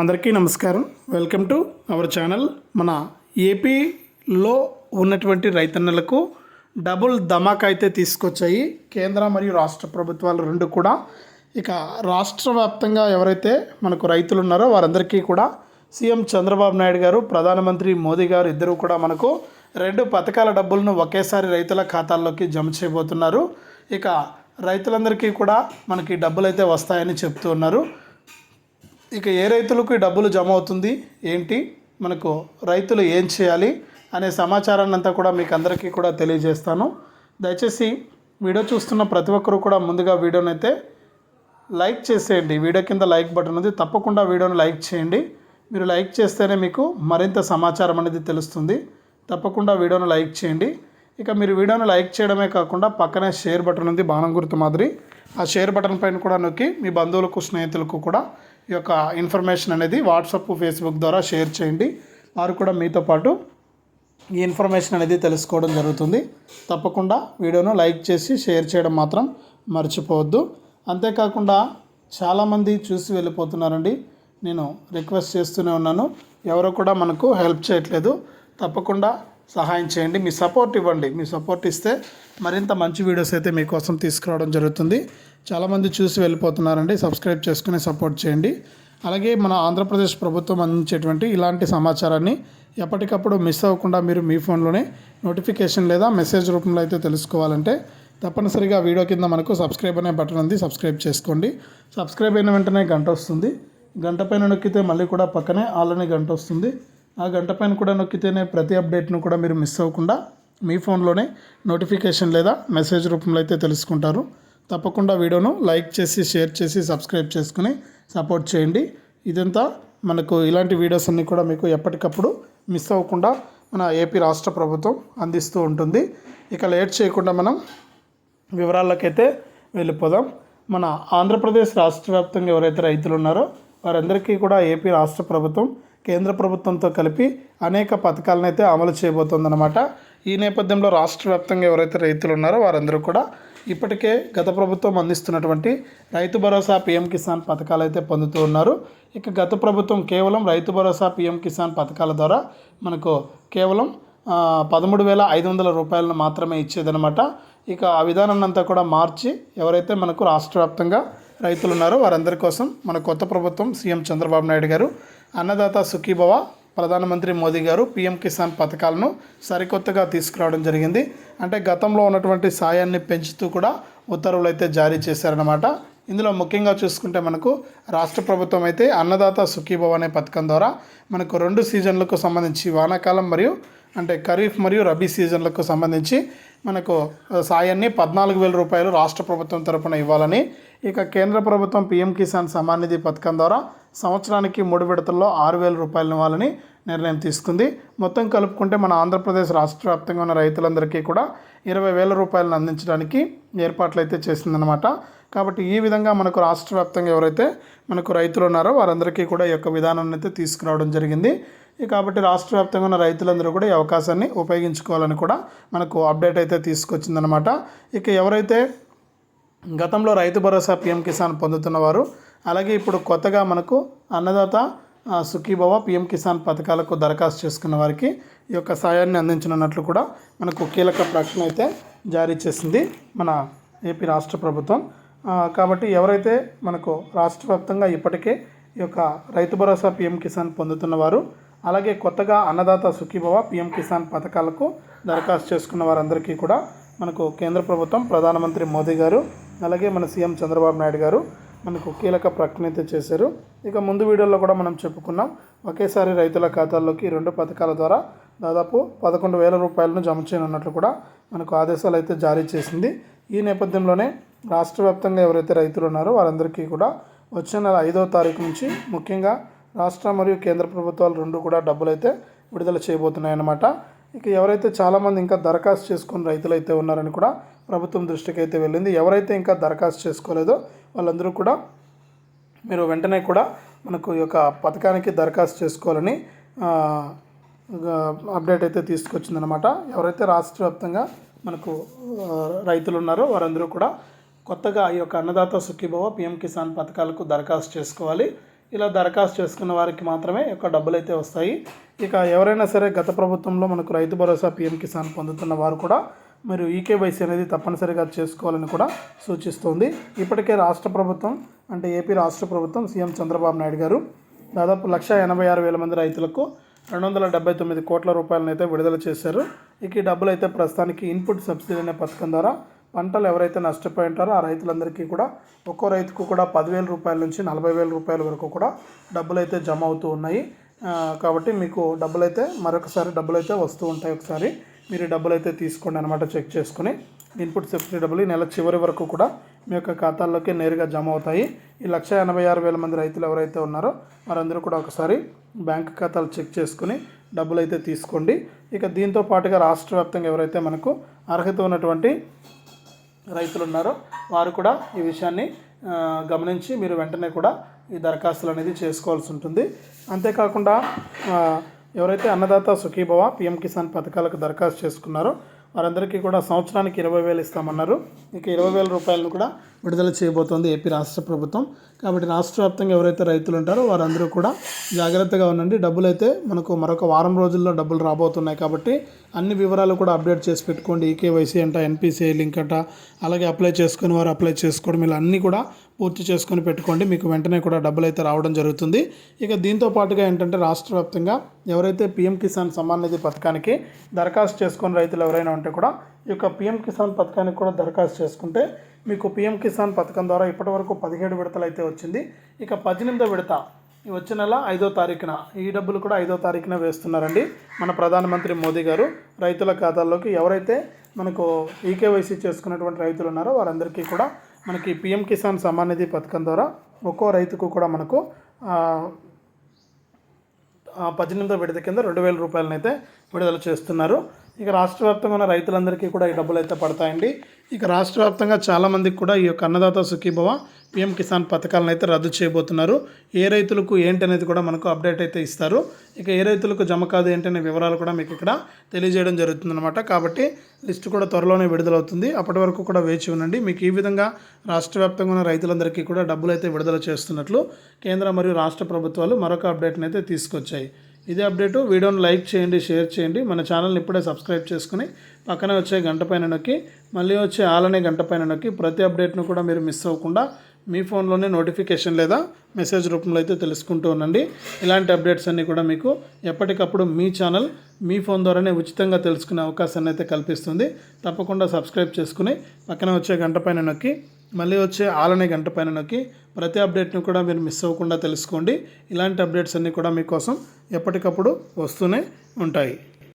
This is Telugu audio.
అందరికీ నమస్కారం. వెల్కమ్ టు అవర్ ఛానల్ మన ఏపీలో ఉన్నటువంటి రైతన్నలకు డబుల్ ధమాకా అయితే తీసుకొచ్చాయి. కేంద్ర మరియు రాష్ట్ర ప్రభుత్వాలు రెండు కూడా. ఇక రాష్ట్ర వ్యాప్తంగా ఎవరైతే మనకు రైతులు ఉన్నారో వారందరికీ కూడా సీఎం చంద్రబాబు నాయుడు గారు ప్రధానమంత్రి మోదీ గారు ఇద్దరు కూడా మనకు రెండు పథకాల డబ్బులను ఒకేసారి రైతుల ఖాతాల్లోకి జమ చేయబోతున్నారు. ఇక రైతులందరికీ కూడా మనకి డబ్బులు అయితే వస్తాయని చెప్తూ ఉన్నారు. ఇక ఏ రైతులకు డబ్బులు జమ అవుతుంది? ఏంటి? మనకు రైతులు ఏం చేయాలి? అనే సమాచారాన్ని అంతా కూడా మీకు అందరికీ కూడా తెలియజేస్తాను. దయచేసి వీడియో చూస్తున్న ప్రతి ఒక్కరు కూడా ముందుగా వీడియోని అయితే లైక్ చేసేయండి. వీడియో కింద లైక్ బటన్ ఉంది. తప్పకుండా వీడియోని లైక్ చేయండి. మీరు లైక్ చేస్తేనే మీకు మరింత సమాచారం అనేది తెలుస్తుంది. తప్పకుండా వీడియోను లైక్ చేయండి. ఇక మీరు వీడియోను లైక్ చేయడమే కాకుండా పక్కనే షేర్ బటన్ ఉంది బాణం గుర్తు మాదిరి. ఆ షేర్ బటన్ పైన కూడా నొక్కి మీ బంధువులకు స్నేహితులకు కూడా యొక్క ఇన్ఫర్మేషన్ అనేది వాట్సాప్ ఫేస్బుక్ ద్వారా షేర్ చేయండి. వారు కూడా మీతో పాటు ఈ ఇన్ఫర్మేషన్ అనేది తెలుసుకోవడం జరుగుతుంది. తప్పకుండా వీడియోను లైక్ చేసి షేర్ చేయడం మాత్రం మర్చిపోవద్దు. అంతేకాకుండా చాలామంది చూసి వెళ్ళిపోతున్నారండి. నేను రిక్వెస్ట్ చేస్తూనే ఉన్నాను. ఎవరు కూడా మనకు హెల్ప్ చేయట్లేదు. తప్పకుండా సహాయం చేయండి. మీ సపోర్ట్ ఇవ్వండి. మీ సపోర్ట్ ఇస్తే మరింత మంచి వీడియోస్ అయితే మీకోసం తీసుకురావడం జరుగుతుంది. చాలామంది చూసి వెళ్ళిపోతున్నారండి. సబ్స్క్రైబ్ చేసుకుని సపోర్ట్ చేయండి. అలాగే మన ఆంధ్రప్రదేశ్ ప్రభుత్వం అందించేటువంటి ఇలాంటి సమాచారాన్ని ఎప్పటికప్పుడు మిస్ అవ్వకుండా మీరు మీ ఫోన్లోనే నోటిఫికేషన్ లేదా మెసేజ్ రూపంలో అయితే తెలుసుకోవాలంటే తప్పనిసరిగా వీడియో కింద మనకు సబ్స్క్రైబ్ అనే బటన్ ఉంది. సబ్స్క్రైబ్ చేసుకోండి. సబ్స్క్రైబ్ అయిన వెంటనే గంట వస్తుంది. గంట పైన నొక్కితే మళ్ళీ కూడా పక్కనే ఆల్రెడీ గంట వస్తుంది. ఆ గంట పైన కూడా నొక్కితేనే ప్రతి అప్డేట్ను కూడా మీరు మిస్ అవ్వకుండా మీ ఫోన్లోనే నోటిఫికేషన్ లేదా మెసేజ్ రూపంలో అయితే తెలుసుకుంటారు. తప్పకుండా వీడియోను లైక్ చేసి షేర్ చేసి సబ్స్క్రైబ్ చేసుకుని సపోర్ట్ చేయండి. ఇదంతా మనకు ఇలాంటి వీడియోస్ అన్నీ కూడా మీకు ఎప్పటికప్పుడు మిస్ అవ్వకుండా మన ఏపీ రాష్ట్ర ప్రభుత్వం అందిస్తూ ఉంటుంది. ఇక లేట్ చేయకుండా మనం వివరాల్లోకైతే వెళ్ళిపోదాం. మన ఆంధ్రప్రదేశ్ రాష్ట్ర వ్యాప్తంగా ఎవరైతే రైతులు ఉన్నారో వారందరికీ కూడా ఏపీ రాష్ట్ర ప్రభుత్వం కేంద్ర ప్రభుత్వంతో కలిపి అనేక పథకాలను అయితే అమలు చేయబోతోందన్నమాట. ఈ నేపథ్యంలో రాష్ట్ర వ్యాప్తంగా ఎవరైతే రైతులు ఉన్నారో వారందరూ కూడా ఇప్పటికే గత ప్రభుత్వం అందిస్తున్నటువంటి రైతు భరోసా పీఎం కిసాన్ పథకాలు అయితే పొందుతూ ఉన్నారు. ఇక గత ప్రభుత్వం కేవలం రైతు భరోసా పీఎం కిసాన్ పథకాల ద్వారా మనకు కేవలం పదమూడు వేల ఐదు వందల రూపాయలను మాత్రమే ఇచ్చేదనమాట ఇక ఆ విధానాన్ని అంతా కూడా మార్చి ఎవరైతే మనకు రాష్ట్ర వ్యాప్తంగా రైతులు ఉన్నారో వారందరి కోసం మన కొత్త ప్రభుత్వం సీఎం చంద్రబాబు నాయుడు గారు అన్నదాత సుఖీభవ ప్రధానమంత్రి మోదీ గారు పీఎం కిసాన్ పథకాలను సరికొత్తగా తీసుకురావడం జరిగింది. అంటే గతంలో ఉన్నటువంటి సాయాన్ని పెంచుతూ కూడా ఉత్తర్వులు అయితే జారీ చేశారనమాట ఇందులో ముఖ్యంగా చూసుకుంటే మనకు రాష్ట్ర ప్రభుత్వం అయితే అన్నదాత సుఖీభవ అనే పథకం ద్వారా మనకు రెండు సీజన్లకు సంబంధించి వానాకాలం మరియు అంటే ఖరీఫ్ మరియు రబీ సీజన్లకు సంబంధించి మనకు సాయాన్ని పద్నాలుగు వేల రూపాయలు రాష్ట్ర ప్రభుత్వం తరపున ఇవ్వాలని ఇక కేంద్ర ప్రభుత్వం పీఎం కిసాన్ సమాన్ నిధి పథకం ద్వారా సంవత్సరానికి మూడు విడతల్లో ఆరు వేల రూపాయలు ఇవ్వాలని నిర్ణయం తీసుకుంది. మొత్తం కలుపుకుంటే మన ఆంధ్రప్రదేశ్ రాష్ట్ర వ్యాప్తంగా ఉన్న రైతులందరికీ కూడా ఇరవై వేల రూపాయలను అందించడానికి ఏర్పాట్లు అయితే చేసిందనమాట కాబట్టి ఈ విధంగా మనకు రాష్ట్ర వ్యాప్తంగా ఎవరైతే మనకు రైతులు ఉన్నారో వారందరికీ కూడా ఈ యొక్క విధానాన్ని అయితే తీసుకురావడం జరిగింది. కాబట్టి రాష్ట్ర వ్యాప్తంగా ఉన్న రైతులందరూ కూడా ఈ అవకాశాన్ని ఉపయోగించుకోవాలని కూడా మనకు అప్డేట్ అయితే తీసుకొచ్చిందనమాట ఇక ఎవరైతే గతంలో రైతు భరోసా పీఎం కిసాన్ పొందుతున్నవారు అలాగే ఇప్పుడు కొత్తగా మనకు అన్నదాత సుఖీభవ పీఎం కిసాన్ పథకాలకు దరఖాస్తు చేసుకున్న వారికి ఈ యొక్క సాయాన్ని అందించనున్నట్లు కూడా మనకు కీలక ప్రకటన అయితే జారీ చేసింది మన ఏపీ రాష్ట్ర ప్రభుత్వం. కాబట్టి ఎవరైతే మనకు రాష్ట్ర వ్యాప్తంగా ఇప్పటికే ఈ యొక్క రైతు భరోసా పీఎం కిసాన్ పొందుతున్న వారు అలాగే కొత్తగా అన్నదాత సుఖీభవ పీఎం కిసాన్ పథకాలకు దరఖాస్తు చేసుకున్న వారందరికీ కూడా మనకు కేంద్ర ప్రభుత్వం ప్రధానమంత్రి మోదీ గారు అలాగే మన సీఎం చంద్రబాబు నాయుడు గారు మనకు కీలక ప్రకటన అయితే చేశారు. ఇక ముందు వీడియోలో కూడా మనం చెప్పుకున్నాం ఒకేసారి రైతుల ఖాతాల్లోకి రెండు పథకాల ద్వారా దాదాపు పదకొండు వేల రూపాయలను జమ చేయనున్నట్లు కూడా మనకు ఆదేశాలు అయితే జారీ చేసింది. ఈ నేపథ్యంలోనే రాష్ట్ర వ్యాప్తంగా ఎవరైతే రైతులు ఉన్నారో వారందరికీ కూడా వచ్చే నెల ఐదవ తారీఖు నుంచి ముఖ్యంగా రాష్ట్ర మరియు కేంద్ర ప్రభుత్వాలు రెండు కూడా డబ్బులు అయితే విడుదల చేయబోతున్నాయన్నమాట. ఇక ఎవరైతే చాలామంది ఇంకా దరఖాస్తు చేసుకుని రైతులు అయితే ఉన్నారని కూడా ప్రభుత్వం దృష్టికి అయితే వెళ్ళింది. ఎవరైతే ఇంకా దరఖాస్తు చేసుకోలేదో వాళ్ళందరూ కూడా మీరు వెంటనే కూడా మనకు ఈ యొక్క పథకానికి దరఖాస్తు చేసుకోవాలని అప్డేట్ అయితే తీసుకొచ్చిందనమాట ఎవరైతే రాష్ట్ర వ్యాప్తంగా మనకు రైతులు ఉన్నారో వారందరూ కూడా కొత్తగా ఈ యొక్క అన్నదాత సుఖీభవ పిఎం కిసాన్ పథకాలకు దరఖాస్తు చేసుకోవాలి. ఇలా దరఖాస్తు చేసుకున్న వారికి మాత్రమే యొక్క డబ్బులు అయితే వస్తాయి. ఇక ఎవరైనా సరే గత ప్రభుత్వంలో మనకు రైతు భరోసా పీఎం కిసాన్ పొందుతున్న వారు కూడా మీరు ఈకేవైసీ అనేది తప్పనిసరిగా చేసుకోవాలని కూడా సూచిస్తోంది. ఇప్పటికే రాష్ట్ర ప్రభుత్వం అంటే ఏపీ రాష్ట్ర ప్రభుత్వం సీఎం చంద్రబాబు నాయుడు గారు దాదాపు లక్ష ఎనభై ఆరు వేల మంది రైతులకు రెండు వందల డెబ్బై తొమ్మిది కోట్ల రూపాయలను అయితే విడుదల చేశారు. ఇక ఈ డబ్బులు అయితే ప్రస్తుతానికి ఇన్పుట్ సబ్సిడీ అనే పథకం ద్వారా పంటలు ఎవరైతే నష్టపోయి ఉంటారో ఆ రైతులందరికీ కూడా ఒక్కో రైతుకు కూడా పదివేల రూపాయల నుంచి నలభై వేల రూపాయల వరకు కూడా డబ్బులు అయితే జమ అవుతూ ఉన్నాయి. కాబట్టి మీకు డబ్బులు అయితే మరొకసారి డబ్బులు అయితే వస్తూ ఉంటాయి ఒకసారి. మీరు డబ్బులు అయితే తీసుకోండి అనమాట చెక్ చేసుకుని. ఇన్పుట్ సబ్సిడీ డబ్బులు ఈ నెల చివరి వరకు కూడా మీ యొక్క ఖాతాల్లోకి నేరుగా జమ అవుతాయి. ఈ లక్ష ఎనభై ఆరు వేల మంది రైతులు ఎవరైతే ఉన్నారో వారందరూ కూడా ఒకసారి బ్యాంక్ ఖాతాలు చెక్ చేసుకుని డబ్బులు అయితే తీసుకోండి. ఇక దీంతో పాటుగా రాష్ట్ర వ్యాప్తంగా ఎవరైతే మనకు అర్హత ఉన్నటువంటి రైతులు ఉన్నారో వారు కూడా ఈ విషయాన్ని గమనించి మీరు వెంటనే కూడా ఈ దరఖాస్తులు అనేది చేసుకోవాల్సి ఉంటుంది. అంతేకాకుండా ఎవరైతే అన్నదాత సుఖీభవ పిఎం కిసాన్ పథకాలకు దరఖాస్తు చేసుకున్నారో వారందరికీ కూడా సంవత్సరానికి ఇరవై వేలు ఇస్తామన్నారు. ఇక ఇరవై వేల రూపాయలను కూడా విడుదల చేయబోతోంది ఏపీ రాష్ట్ర ప్రభుత్వం. కాబట్టి రాష్ట్ర వ్యాప్తంగా ఎవరైతే రైతులు ఉంటారో వారందరూ కూడా జాగ్రత్తగా ఉండండి. డబ్బులు అయితే మనకు మరొక వారం రోజుల్లో డబ్బులు రాబోతున్నాయి కాబట్టి అన్ని వివరాలు కూడా అప్డేట్ చేసి పెట్టుకోండి. ఈకేవైసీ అంట ఎన్పిసిఐ లింక్ అంట అలాగే అప్లై చేసుకుని వారు అప్లై చేసుకోవడం ఇలా అన్నీ కూడా పూర్తి చేసుకొని పెట్టుకోండి. మీకు వెంటనే కూడా డబ్బులు అయితే రావడం జరుగుతుంది. ఇక దీంతో పాటుగా ఏంటంటే రాష్ట్ర వ్యాప్తంగా ఎవరైతే పిఎం కిసాన్ సమ్మాన్ నిధి పథకానికి దరఖాస్తు చేసుకుని రైతులు ఎవరైనా ఉంటే కూడా ఈ యొక్క పిఎం కిసాన్ పథకానికి కూడా దరఖాస్తు చేసుకుంటే మీకు పిఎం కిసాన్ పథకం ద్వారా ఇప్పటివరకు పదిహేడు విడతలు అయితే వచ్చింది. ఇక పద్దెనిమిదో విడత ఈ వచ్చే నెల ఐదో తారీఖున ఈ డబ్బులు కూడా ఐదో తారీఖున వేస్తున్నారండి. మన ప్రధానమంత్రి మోదీ గారు రైతుల ఖాతాల్లోకి ఎవరైతే మనకు ఈకేవైసీ చేసుకున్నటువంటి రైతులు ఉన్నారో వారందరికీ కూడా మనకి పిఎం కిసాన్ సమ్మాన్ నిధి పథకం ద్వారా ఒక్కో రైతుకు కూడా మనకు పద్దెనిమిదో విడత కింద రెండు వేల రూపాయలనైతే విడుదల చేస్తున్నారు. ఇక రాష్ట్ర వ్యాప్తంగా ఉన్న రైతులందరికీ కూడా ఈ డబ్బులు అయితే పడతాయండి. ఇక రాష్ట్ర వ్యాప్తంగా చాలామందికి కూడా ఈ యొక్క అన్నదాత సుఖీభవ పిఎం కిసాన్ పథకాలను అయితే రద్దు చేయబోతున్నారు. ఏ రైతులకు ఏంటి అనేది కూడా మనకు అప్డేట్ అయితే ఇస్తారు. ఇక ఏ రైతులకు జమ కాదు ఏంటనే వివరాలు కూడా మీకు ఇక్కడ తెలియజేయడం జరుగుతుందన్నమాట. కాబట్టి లిస్టు కూడా త్వరలోనే విడుదలవుతుంది. అప్పటి వరకు కూడా వేచి ఉండండి. మీకు ఈ విధంగా రాష్ట్ర వ్యాప్తంగా ఉన్న రైతులందరికీ కూడా డబ్బులు అయితే విడుదల చేస్తున్నట్లు కేంద్ర మరియు రాష్ట్ర ప్రభుత్వాలు మరొక అప్డేట్ని అయితే తీసుకొచ్చాయి. ఇదే అప్డేటు. వీడియోని లైక్ చేయండి షేర్ చేయండి. మన ఛానల్ని ఇప్పుడే సబ్స్క్రైబ్ చేసుకుని పక్కనే వచ్చే గంట పైన నొక్కి మళ్ళీ వచ్చే ఆలనే గంట పైన నొక్కి ప్రతి అప్డేట్ను కూడా మీరు మిస్ అవ్వకుండా మీ ఫోన్లోనే నోటిఫికేషన్ లేదా మెసేజ్ రూపంలో అయితే తెలుసుకుంటూ ఉండండి. ఇలాంటి అప్డేట్స్ అన్నీ కూడా మీకు ఎప్పటికప్పుడు మీ ఛానల్ మీ ఫోన్ ద్వారానే ఉచితంగా తెలుసుకునే అవకాశాన్ని అయితే కల్పిస్తుంది. తప్పకుండా సబ్స్క్రైబ్ చేసుకుని పక్కన వచ్చే గంట పైన నొక్కి మళ్ళీ వచ్చే ఆలనే గంట పైన నొక్కి ప్రతి అప్డేట్ను కూడా మీరు మిస్ అవ్వకుండా తెలుసుకోండి. ఇలాంటి అప్డేట్స్ అన్నీ కూడా మీకోసం ఎప్పటికప్పుడు వస్తూనే ఉంటాయి.